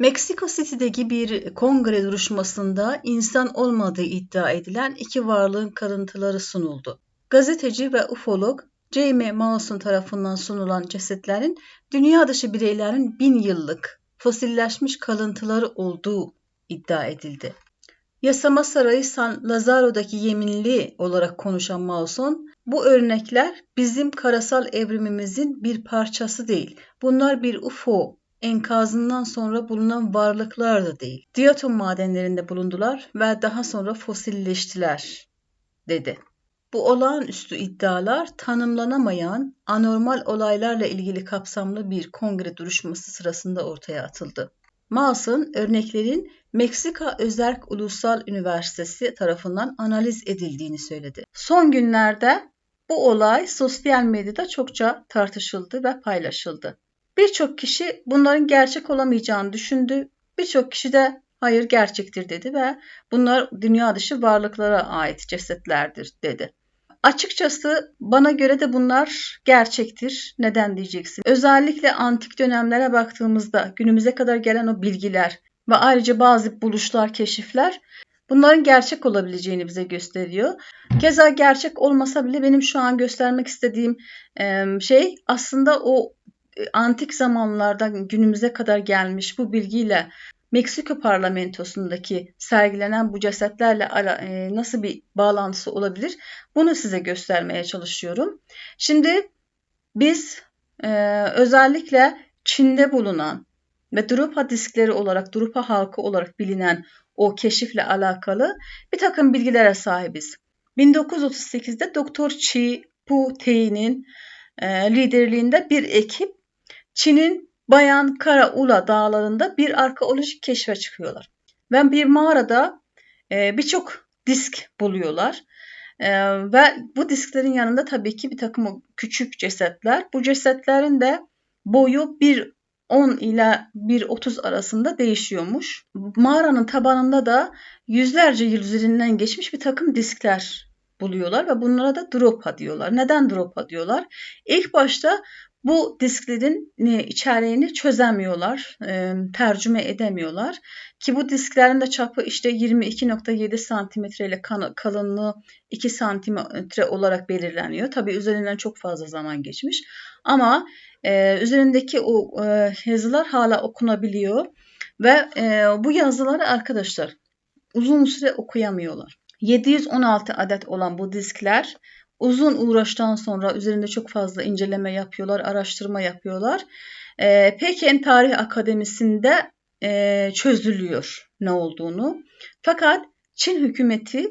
Meksiko City'deki bir kongre duruşmasında insan olmadığı iddia edilen iki varlığın kalıntıları sunuldu. Gazeteci ve ufolog Jamie Mawson tarafından sunulan cesetlerin dünya dışı bireylerin bin yıllık fosilleşmiş kalıntıları olduğu iddia edildi. Yasama Sarayı San Lazaro'daki yeminli olarak konuşan Mawson, bu örnekler bizim karasal evrimimizin bir parçası değil. Bunlar bir UFO enkazından sonra bulunan varlıklar da değil. Diatom madenlerinde bulundular ve daha sonra fosilleştiler, dedi. Bu olağanüstü iddialar tanımlanamayan anormal olaylarla ilgili kapsamlı bir kongre duruşması sırasında ortaya atıldı. Mawson örneklerin Meksika Özerk Ulusal Üniversitesi tarafından analiz edildiğini söyledi. Son günlerde bu olay sosyal medyada çokça tartışıldı ve paylaşıldı. Birçok kişi bunların gerçek olamayacağını düşündü. Birçok kişi de hayır gerçektir dedi ve bunlar dünya dışı varlıklara ait cesetlerdir dedi. Açıkçası bana göre de bunlar gerçektir. Neden diyeceksin? Özellikle antik dönemlere baktığımızda günümüze kadar gelen o bilgiler ve ayrıca bazı buluşlar, keşifler bunların gerçek olabileceğini bize gösteriyor. Keza gerçek olmasa bile benim şu an göstermek istediğim şey aslında o antik zamanlardan günümüze kadar gelmiş bu bilgiyle Meksika parlamentosundaki sergilenen bu cesetlerle e, nasıl bir bağlantısı olabilir? Bunu size göstermeye çalışıyorum. Şimdi biz e, özellikle Çin'de bulunan ve Drupa diskleri olarak, Drupa halkı olarak bilinen o keşifle alakalı bir takım bilgilere sahibiz. 1938'de Doktor Chi Pu Tei'nin e, liderliğinde bir ekip Çin'in Bayan Kara Ula dağlarında bir arkeolojik keşfe çıkıyorlar. Ve bir mağarada e, birçok disk buluyorlar. E, ve bu disklerin yanında tabii ki bir takım küçük cesetler. Bu cesetlerin de boyu 1.10 ile 1.30 arasında değişiyormuş. Mağaranın tabanında da yüzlerce yıl üzerinden geçmiş bir takım diskler buluyorlar ve bunlara da dropa diyorlar. Neden dropa diyorlar? İlk başta bu disklerin içeriğini çözemiyorlar, e, tercüme edemiyorlar. Ki bu disklerin de çapı işte 22.7 santimetre ile kalınlığı 2 santimetre olarak belirleniyor. Tabi üzerinden çok fazla zaman geçmiş. Ama e, üzerindeki o e, yazılar hala okunabiliyor. Ve bu yazıları arkadaşlar uzun süre okuyamıyorlar. 716 adet olan bu diskler uzun uğraştan sonra üzerinde çok fazla inceleme yapıyorlar, araştırma yapıyorlar. E, Pekin Tarih Akademisi'nde e, çözülüyor ne olduğunu. Fakat Çin hükümeti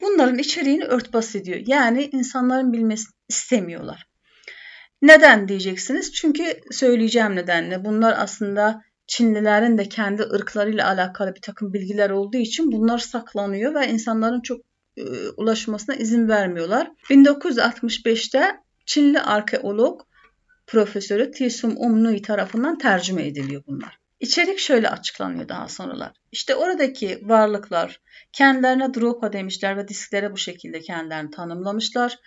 bunların içeriğini örtbas ediyor. Yani insanların bilmesini istemiyorlar. Neden diyeceksiniz? Çünkü söyleyeceğim nedenle. Bunlar aslında Çinlilerin de kendi ırklarıyla alakalı bir takım bilgiler olduğu için bunlar saklanıyor ve insanların çok e, ulaşmasına izin vermiyorlar. 1965'te Çinli arkeolog profesörü Tisum Umnui tarafından tercüme ediliyor bunlar. İçerik şöyle açıklanıyor daha sonralar. İşte oradaki varlıklar kendilerine Dropa demişler ve disklere bu şekilde kendilerini tanımlamışlar.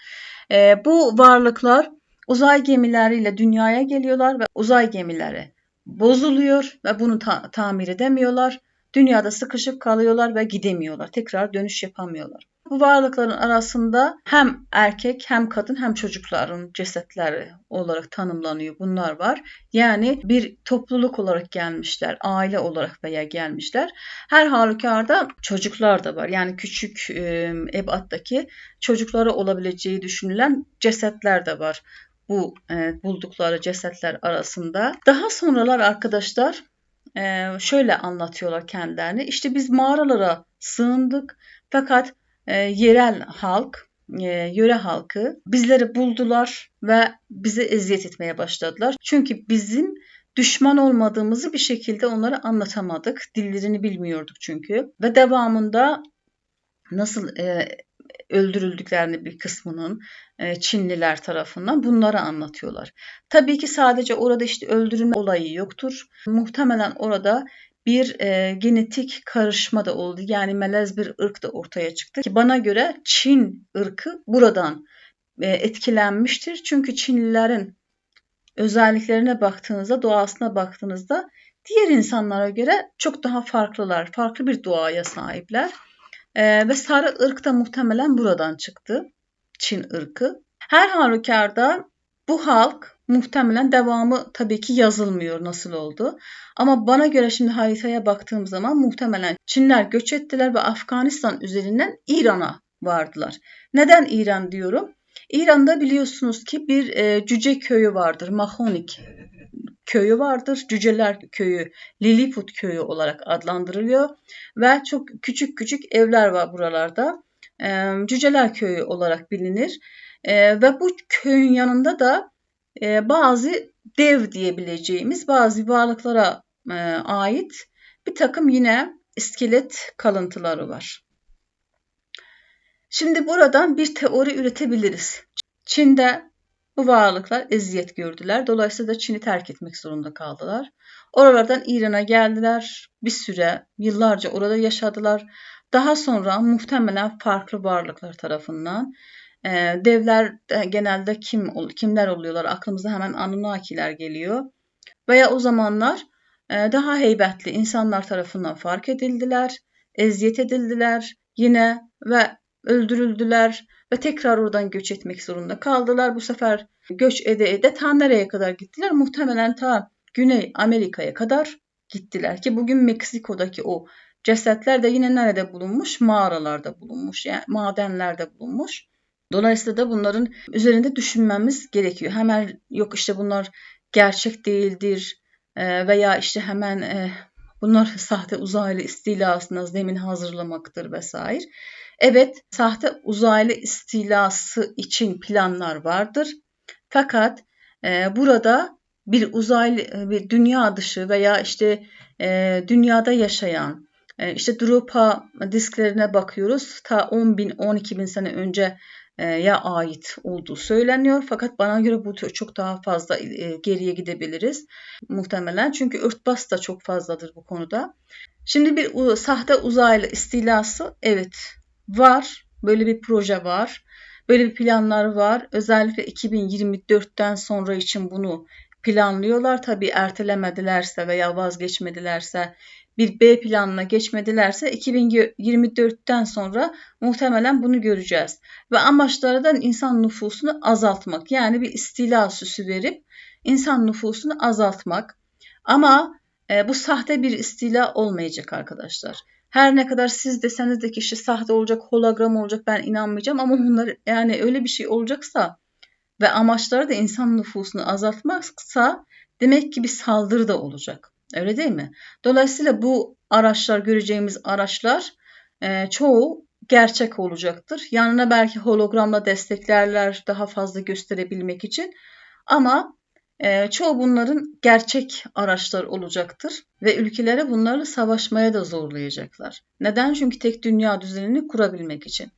E, bu varlıklar uzay gemileriyle dünyaya geliyorlar ve uzay gemileri bozuluyor ve bunu ta- tamir edemiyorlar. Dünyada sıkışıp kalıyorlar ve gidemiyorlar. Tekrar dönüş yapamıyorlar. Bu varlıkların arasında hem erkek hem kadın hem çocukların cesetleri olarak tanımlanıyor. Bunlar var. Yani bir topluluk olarak gelmişler, aile olarak veya gelmişler. Her halükarda çocuklar da var. Yani küçük e, ebattaki çocukları olabileceği düşünülen cesetler de var bu e, buldukları cesetler arasında. Daha sonralar arkadaşlar e, şöyle anlatıyorlar kendilerini. İşte biz mağaralara sığındık fakat e, yerel halk, e, yöre halkı bizleri buldular ve bizi eziyet etmeye başladılar. Çünkü bizim düşman olmadığımızı bir şekilde onlara anlatamadık. Dillerini bilmiyorduk çünkü. Ve devamında nasıl e, öldürüldüklerini bir kısmının e, Çinliler tarafından bunları anlatıyorlar. Tabii ki sadece orada işte öldürülme olayı yoktur. Muhtemelen orada bir e, genetik karışma da oldu. Yani melez bir ırk da ortaya çıktı. Ki bana göre Çin ırkı buradan e, etkilenmiştir. Çünkü Çinlilerin özelliklerine baktığınızda, doğasına baktığınızda diğer insanlara göre çok daha farklılar. Farklı bir doğaya sahipler. Ee, ve sarı ırk da muhtemelen buradan çıktı. Çin ırkı. Her halükarda bu halk muhtemelen devamı tabii ki yazılmıyor nasıl oldu. Ama bana göre şimdi haritaya baktığım zaman muhtemelen Çinler göç ettiler ve Afganistan üzerinden İran'a vardılar. Neden İran diyorum? İran'da biliyorsunuz ki bir e, cüce köyü vardır. Mahonik köyü vardır. Cüceler köyü, Lilliput köyü olarak adlandırılıyor. Ve çok küçük küçük evler var buralarda. E, Cüceler köyü olarak bilinir. E, ve bu köyün yanında da e, bazı dev diyebileceğimiz bazı varlıklara e, ait bir takım yine iskelet kalıntıları var. Şimdi buradan bir teori üretebiliriz. Çin'de bu varlıklar eziyet gördüler. Dolayısıyla Çin'i terk etmek zorunda kaldılar. Oralardan İran'a geldiler. Bir süre, yıllarca orada yaşadılar. Daha sonra muhtemelen farklı varlıklar tarafından e, devler genelde kim kimler oluyorlar? Aklımıza hemen Anunnakiler geliyor. Veya o zamanlar e, daha heybetli insanlar tarafından fark edildiler, eziyet edildiler yine ve öldürüldüler ve tekrar oradan göç etmek zorunda kaldılar. Bu sefer göç ede ede ta nereye kadar gittiler? Muhtemelen ta Güney Amerika'ya kadar gittiler ki bugün Meksiko'daki o cesetler de yine nerede bulunmuş? Mağaralarda bulunmuş, yani madenlerde bulunmuş. Dolayısıyla da bunların üzerinde düşünmemiz gerekiyor. Hemen yok işte bunlar gerçek değildir e, veya işte hemen e, bunlar sahte uzaylı istilasına zemin hazırlamaktır vesaire. Evet, sahte uzaylı istilası için planlar vardır. Fakat e, burada bir uzaylı, bir dünya dışı veya işte dünyada yaşayan, işte Drupa disklerine bakıyoruz. Ta 10 bin, 12 bin sene önce ya ait olduğu söyleniyor. Fakat bana göre bu çok daha fazla geriye gidebiliriz muhtemelen. Çünkü örtbas da çok fazladır bu konuda. Şimdi bir sahte uzaylı istilası evet var. Böyle bir proje var. Böyle bir planlar var. Özellikle 2024'ten sonra için bunu planlıyorlar. Tabii ertelemedilerse veya vazgeçmedilerse bir B planına geçmedilerse 2024'ten sonra muhtemelen bunu göreceğiz. Ve amaçları da insan nüfusunu azaltmak. Yani bir istila süsü verip insan nüfusunu azaltmak. Ama e, bu sahte bir istila olmayacak arkadaşlar. Her ne kadar siz deseniz de ki sahte olacak, hologram olacak ben inanmayacağım ama bunlar yani öyle bir şey olacaksa ve amaçları da insan nüfusunu azaltmaksa demek ki bir saldırı da olacak. Öyle değil mi? Dolayısıyla bu araçlar göreceğimiz araçlar e, çoğu gerçek olacaktır. Yanına belki hologramla desteklerler daha fazla gösterebilmek için. Ama e, çoğu bunların gerçek araçlar olacaktır ve ülkelere bunlarla savaşmaya da zorlayacaklar. Neden? Çünkü tek dünya düzenini kurabilmek için.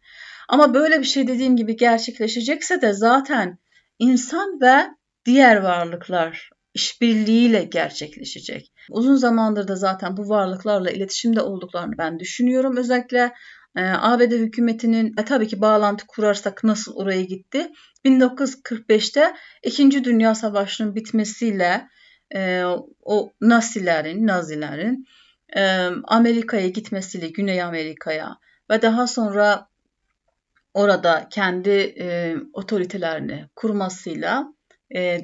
Ama böyle bir şey dediğim gibi gerçekleşecekse de zaten insan ve diğer varlıklar işbirliğiyle gerçekleşecek. Uzun zamandır da zaten bu varlıklarla iletişimde olduklarını ben düşünüyorum. Özellikle e, ABD hükümetinin e, tabii ki bağlantı kurarsak nasıl oraya gitti? 1945'te 2. Dünya Savaşı'nın bitmesiyle e, o Nazilerin, Nazilerin e, Amerika'ya gitmesiyle Güney Amerika'ya ve daha sonra orada kendi e, otoritelerini kurmasıyla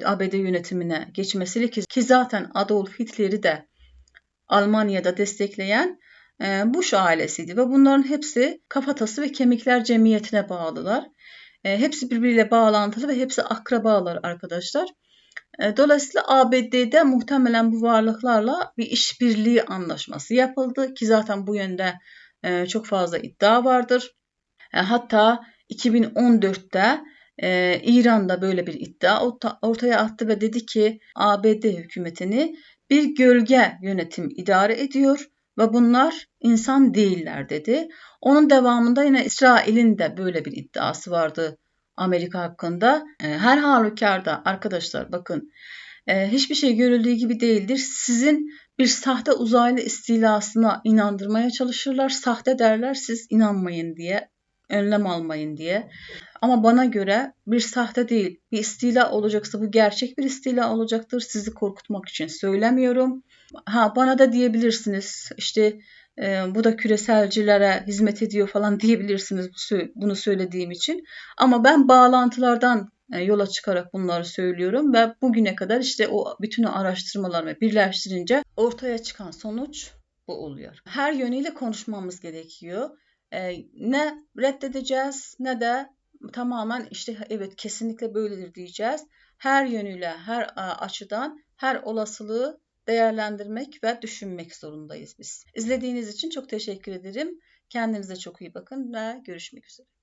ABD yönetimine geçmesiyle ki, ki zaten Adolf Hitler'i de Almanya'da destekleyen e, Bush ailesiydi ve bunların hepsi kafatası ve kemikler cemiyetine bağlılar. E, hepsi birbiriyle bağlantılı ve hepsi akrabalar arkadaşlar. E, dolayısıyla ABD'de muhtemelen bu varlıklarla bir işbirliği anlaşması yapıldı ki zaten bu yönde e, çok fazla iddia vardır. E, hatta 2014'te e, İran'da böyle bir iddia ortaya attı ve dedi ki ABD hükümetini bir gölge yönetim idare ediyor ve bunlar insan değiller dedi. Onun devamında yine İsrail'in de böyle bir iddiası vardı Amerika hakkında. E, her halükarda arkadaşlar bakın e, hiçbir şey görüldüğü gibi değildir. Sizin bir sahte uzaylı istilasına inandırmaya çalışırlar. Sahte derler siz inanmayın diye, önlem almayın diye. Ama bana göre bir sahte değil, bir istila olacaksa bu gerçek bir istila olacaktır. Sizi korkutmak için söylemiyorum. Ha bana da diyebilirsiniz işte e, bu da küreselcilere hizmet ediyor falan diyebilirsiniz bunu söylediğim için. Ama ben bağlantılardan e, yola çıkarak bunları söylüyorum ve bugüne kadar işte o bütün araştırmalarımı birleştirince ortaya çıkan sonuç bu oluyor. Her yönüyle konuşmamız gerekiyor. E, ne reddedeceğiz ne de tamamen işte evet kesinlikle böyledir diyeceğiz. Her yönüyle, her açıdan, her olasılığı değerlendirmek ve düşünmek zorundayız biz. İzlediğiniz için çok teşekkür ederim. Kendinize çok iyi bakın ve görüşmek üzere.